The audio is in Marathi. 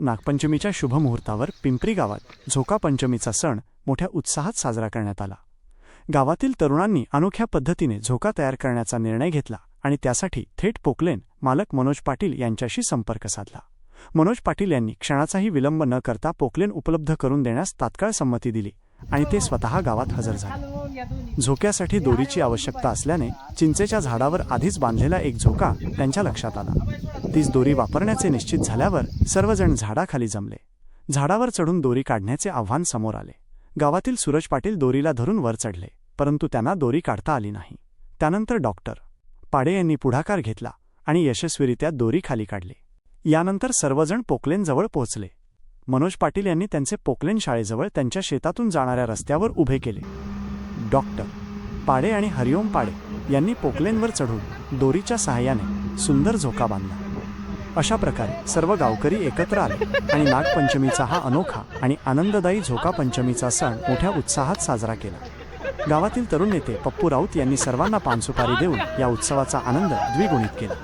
नागपंचमीच्या शुभमुहूर्तावर पिंपरी गावात झोका पंचमीचा सण मोठ्या उत्साहात साजरा करण्यात आला. गावातील तरुणांनी अनोख्या पद्धतीने झोका तयार करण्याचा निर्णय घेतला आणि त्यासाठी थेट पोकलेन मालक मनोज पाटील यांच्याशी संपर्क साधला. मनोज पाटील यांनी क्षणाचाही विलंब न करता पोकलेन उपलब्ध करून देण्यास तात्काळ संमती दिली आणि ते स्वतः गावात हजर झाले. झोक्यासाठी दोरीची आवश्यकता असल्याने चिंचेच्या झाडावर आधीच बांधलेला एक झोका त्यांच्या लक्षात आला. तीच दोरी वापरण्याचे निश्चित झाल्यावर सर्वजण झाडाखाली जमले. झाडावर चढून दोरी काढण्याचे आव्हान समोर आले. गावातील सूरज पाटील दोरीला धरून वर चढले परंतु त्यांना दोरी काढता आली नाही. त्यानंतर डॉक्टर पाडे यांनी पुढाकार घेतला आणि यशस्वीरित्या दोरी खाली काढली. यानंतर सर्वजण पोकलेनजवळ पोहोचले. मनोज पाटील यांनी त्यांचे पोकलेन शाळेजवळ त्यांच्या शेतातून जाणाऱ्या रस्त्यावर उभे केले. डॉक्टर पाडे आणि हरिओम पाडे यांनी पोकलेनवर चढून दोरीच्या सहाय्याने सुंदर झोका बांधला. अशा प्रकारे सर्व गावकरी एकत्र आले आणि नागपंचमीचा हा अनोखा आणि आनंददायी झोका पंचमीचा सण मोठ्या उत्साहात साजरा केला. गावातील तरुण नेते पप्पू राऊत यांनी सर्वांना पानसुपारी देऊन या उत्सवाचा आनंद द्विगुणित केला.